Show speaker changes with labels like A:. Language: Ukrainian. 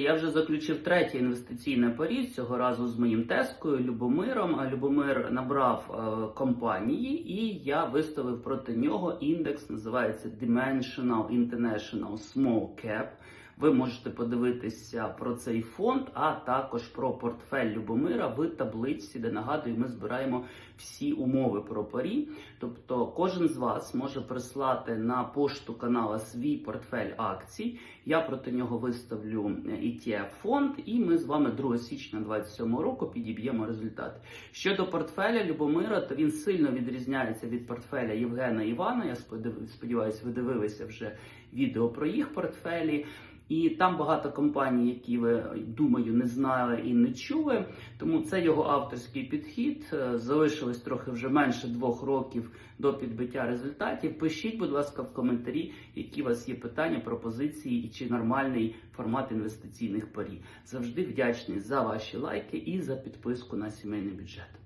A: Я вже заключив третє інвестиційне парі цього разу з моїм тескою Любомиром. Любомир набрав е, компанії, і я виставив проти нього індекс, називається Dimensional International Small Cap. Ви можете подивитися про цей фонд, а також про портфель Любомира в таблиці, де нагадую, ми збираємо всі умови про парі. Тобто кожен з вас може прислати на пошту канала свій портфель акцій. Я проти нього виставлю ETF фонд, і ми з вами 2 січня 2027 року підіб'ємо результати. Щодо портфеля Любомира, то він сильно відрізняється від портфеля Євгена Івана. Я сподів- сподіваюся, ви дивилися вже відео про їх портфелі. І там багато компаній, які ви думаю не знали і не чули. Тому це його авторський підхід. Е, Залишилось трохи вже менше двох років до підбиття результатів. Пишіть, будь ласка, в коментарі, які у вас є питання, пропозиції і чи нормальний формат інвестиційних парі. Завжди вдячний за ваші лайки і за підписку на сімейний бюджет.